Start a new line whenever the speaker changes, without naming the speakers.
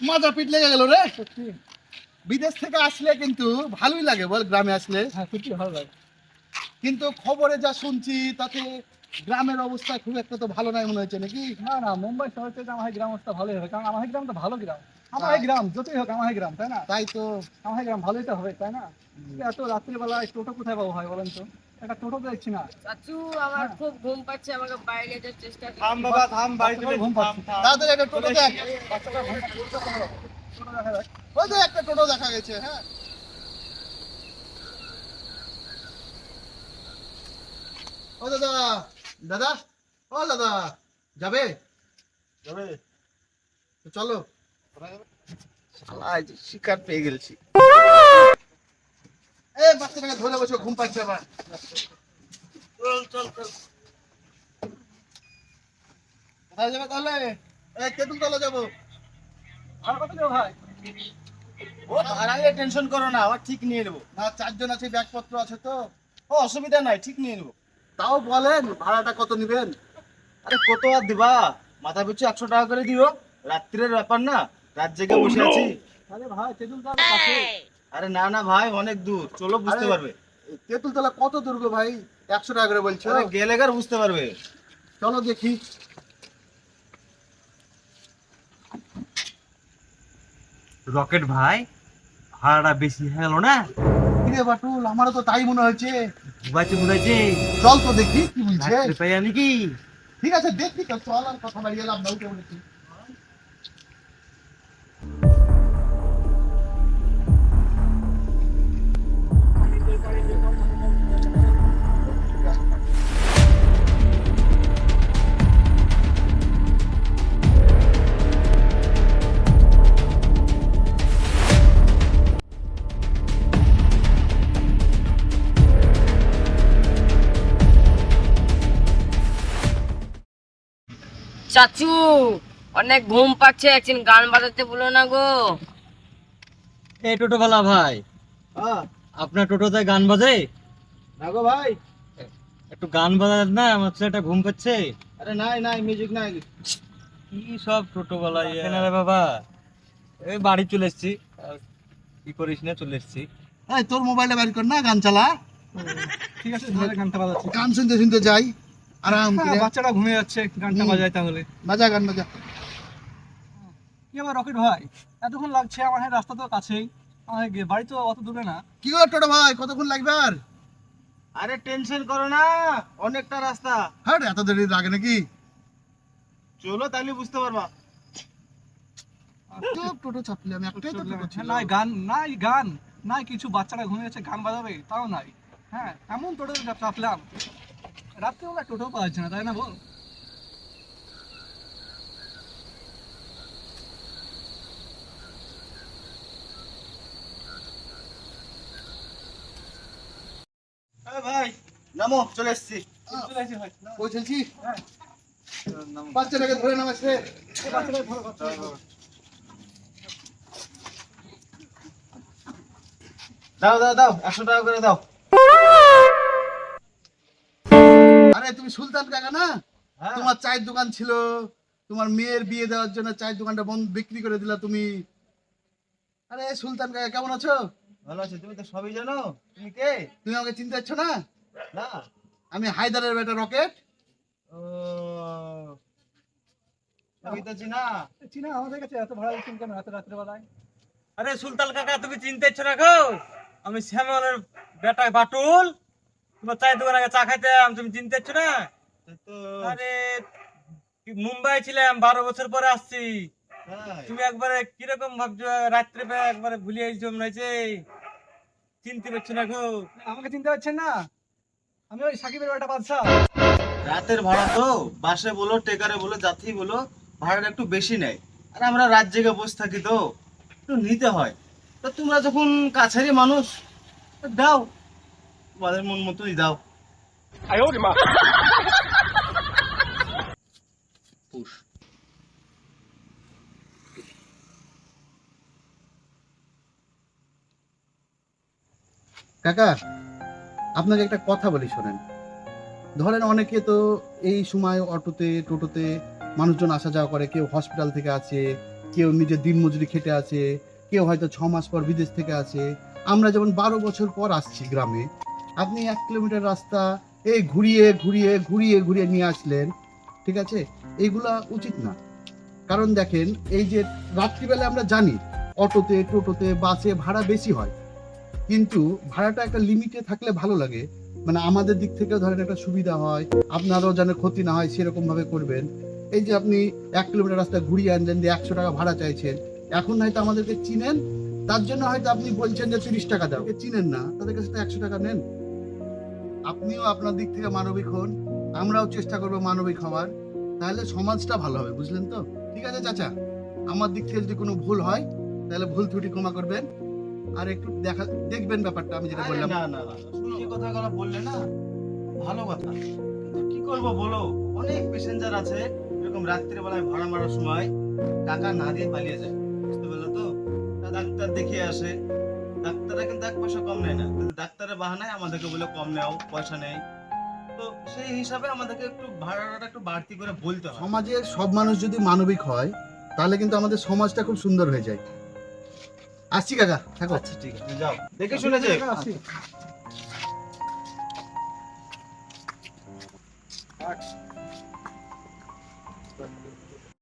মাজা পিট লেগে গেল রে। বিদেশ থেকে আসলে কিন্তু ভালোই লাগে বল গ্রামে আসলে।
হ্যাঁ সত্যি ভালো লাগে।
কিন্তু খবরে যা শুনছি তাতে গ্রামের অবস্থা খুব একটা তো ভালো নাই মনে হচ্ছে নাকি?
না না মুম্বাই শহর থেকে আমার গ্রাম অবস্থা ভালোই হবে কারণ আমার গ্রাম তো ভালো গ্রাম। আমার গ্রাম যতই হোক আমার গ্রাম তাই না?
তাই তো।
আমার গ্রাম ভালোই তো হবে তাই না? এত রাত্রিবেলা টোটো কোথায় পাবো হয় বলেন তো? একটা টোটো দেখছি না।
চাচু আমার খুব ঘুম পাচ্ছে আমাকে বাইরে যাওয়ার চেষ্টা করি
থাম বাবা থাম বাড়িতে
ঘুম পাচ্ছে।
তাড়াতাড়ি একটা টোটো দেখ।
বাচ্চাটা ঘুম পাচ্ছে, দেখা
ওই তো একটা টোটো দেখা গেছে হ্যাঁ। ও দাদা দাদা ও দাদা যাবে?
যাবে।
চলো।
শিকার পেয়ে গেছি
বাচ্চাটাকে ধরে বসে ঘুম পাচ্ছে আবার।
চল চল চল।
কোথায় যাবে তাহলে? এই তেঁতুল তলা যাব।
ভাড়া কত দেবো ভাই?
ও ভাড়া টেনশন করো না আবার ঠিক নিয়ে নেব।
না চারজন আছে ব্যাগপত্র আছে তো।
ও অসুবিধা নাই ঠিক নিয়ে নেব।
তাও বলেন ভাড়াটা কত নেবেন?
আরে কত আর দিবা? মাথা পিছু একশো টাকা করে দিও। রাত্রের ব্যাপার না রাত জেগে বসে আছি।
আরে ভাই তেঁতুল তো আমার কাছে
আরে না না ভাই অনেক দূর। চলো বুঝতে পারবে।
তেঁতুল তলা কত দূর গো ভাই? একশো টাকা করে বলছো?
গেলে গার বুঝতে পারবে?
চলো দেখি।
রকেট ভাই ভাড়াটা বেশি হয়ে গেল না?
কিরে বাটুল আমারও তো তাই মনে হয়েছে।
ঘুমাইছে ঘুমাইছে
চল তো দেখি কি বলছে।
আমি কি?
ঠিক আছে দেখি তো চল আর কথা বাড়িয়ে লাভ না উঠে বলেছি।
চাচু অনেক ঘুম পাচ্ছে একদিন গান বাজাতে বলো না গো।
এই টোটোওয়ালা ভাই
হ্যাঁ।
আপনার টোটোতে গান বাজে?
না গো ভাই।
একটু গান বাজার না আমার ছেলেটা ঘুম পাচ্ছে।
আরে নাই নাই মিউজিক নাই।
কি সব টোটোওয়ালা কেন রে বাবা। এই বাড়ি চলে এসছি। আর কি করিস না চলে এসছি।
এই তোর মোবাইলে বাইর কর না গান চালা।
ঠিক আছে তাহলে গানটা বাজাচ্ছি
গান শুনতে শুনতে যাই। আরাম
হ্যাঁ,
করে?
বাচ্চাটা ঘুমিয়ে যাচ্ছে গানটা বাজায় তাহলে?
বাজা গান বাজা।
কি আবার রকেট ভাই? এতক্ষণ লাগছে আমার হ্যাঁ রাস্তা তো কাছেই। আমার বাড়ি তো অত দূরে না।
কি গো টোটো ভাই কতক্ষণ লাগবে আর?
আরে টেনশন করো না অনেকটা রাস্তা।
হ্যাঁ এত দেরি লাগে নাকি?
চলো তাহলে বুঝতে পারবা।
টোটো চাপলে আমি একটাই তো টোটো ছিল।
নাই গান নাই গান নাই কিছু। বাচ্চারা ঘুমিয়ে যাচ্ছে গান বাজাবে তাও নাই। হ্যাঁ এমন টোটো চাপলাম। রাত্রেবেলা টোটো পাওয়া যাচ্ছে না তাই না বল?
ভাই নামো চলে এসছি।
চলে আসি ভাই।
পৌঁছেছি
হ্যাঁ।
বাচ্চাটাকে ধরে নামাচ্ছে
ধরো।
দাও দাও দাও একশো টাকা করে দাও।
আরে তুমি সুলতান কাকা না?
হ্যাঁ।
তোমার চায়ের দোকান ছিল তোমার মেয়ের বিয়ে দেওয়ার জন্য চায়ের দোকানটা বন্ধ বিক্রি করে দিলা তুমি। আরে সুলতান কাকা কেমন আছো?
ভালো আছে তুমি তো সবই জানো। তুমি কে?
তুমি আমাকে চিনতে পারছ না?
না।
আমি হায়দারের বেটা রকেট।
ও আমি তো চিনা।
চিনা আমাদের কাছে এত ভাড়া দিচ্ছেন কেন এত রাত্রেবেলায়?
আরে সুলতান কাকা তুমি চিনতে ইচ্ছ না গো? আমি শ্যামলের বেটা বাটুল। তোমার চায়ের দোকানে আগে চা খাইতে তুমি চিনতে না? আরে মুম্বাই ছিলাম বারো বছর পরে আসছি। তুমি একবারে কীরকম ভাবছ? রাত্রে বেলা একবারে ভুলিয়ে মনে চিনতে পারছ না গো।
আমাকে চিনতে পারছেন না? আমি ওই সাকিবের বেটা বাদশা
রাতের ভাড়া তো বাসে বলো টেকারে বলো যাত্রী বলো ভাড়াটা একটু বেশি নেয়। আর আমরা রাত জেগে বসে থাকি তো একটু নিতে হয়। তো তোমরা যখন কাছেরই মানুষ দাও। তোমাদের মন মতোই দাও। পুষ
কাকা আপনাকে একটা কথা বলি শোনেন। ধরেন অনেকে তো এই সময় অটোতে টোটোতে মানুষজন আসা যাওয়া করে কেউ হসপিটাল থেকে আছে কেউ নিজের দিন মজুরি খেটে আছে কেউ হয়তো ছ মাস পর বিদেশ থেকে আছে আমরা যেমন বারো বছর পর আসছি গ্রামে আপনি এক কিলোমিটার রাস্তা, এই ঘুরিয়ে ঘুরিয়ে ঘুরিয়ে ঘুরিয়ে নিয়ে আসলেন, ঠিক আছে? এইগুলা উচিত না। কারণ দেখেন, এই যে রাত্রিবেলা আমরা জানি, অটোতে, টোটোতে, বাসে ভাড়া বেশি হয়। কিন্তু ভাড়াটা একটা লিমিটে থাকলে ভালো লাগে। মানে আমাদের দিক থেকেও ধরেন একটা সুবিধা হয়, আপনারও যেন ক্ষতি না হয় সেরকম ভাবে করবেন। এই যে আপনি এক কিলোমিটার রাস্তা ঘুরিয়ে আনলেন যে একশো টাকা ভাড়া চাইছেন, এখন হয়তো আমাদেরকে চিনেন, তার জন্য হয়তো আপনি বলছেন যে তিরিশ টাকা দাও। চিনেন না, তাদের কাছে একশো টাকা নেন। আপনিও আপনার দিক থেকে মানবিক হন আমরাও চেষ্টা করব মানবিক হওয়ার। তাহলে সমাজটা ভালো হবে বুঝলেন তো? ঠিক আছে চাচা? আমার দিক থেকে যদি কোনো ভুল হয় তাহলে ভুল ত্রুটি ক্ষমা করবেন। আর একটু দেখা দেখবেন ব্যাপারটা আমি যেটা বললাম।
না না এই কথাগুলো বললে না ভালো কথা। কিন্তু কি করব বলো? অনেক প্যাসেঞ্জার আছে এরকম রাত্রির বেলায় ভাড়া মারার সময় টাকা না দিয়ে পালিয়ে যায় বুঝতে পারলে তো? ডাক্তার দেখিয়ে আসে। ডাক্তাররা কিন্তু এক পয়সা কম নেয় না। ডাক্তারের বাহানায় আমাদেরকে বলে কম নেও পয়সা নেই। তো সেই হিসাবে আমাদেরকে একটু ভাড়াটা একটু বাড়তি করে বলতে হয়।
সমাজে সব মানুষ যদি মানবিক হয় তাহলে কিন্তু আমাদের সমাজটা খুব সুন্দর হয়ে যায়। আসছি কাকা থাকো।
আচ্ছা ঠিক আছে যাও। দেখে শুনে যাও
আসি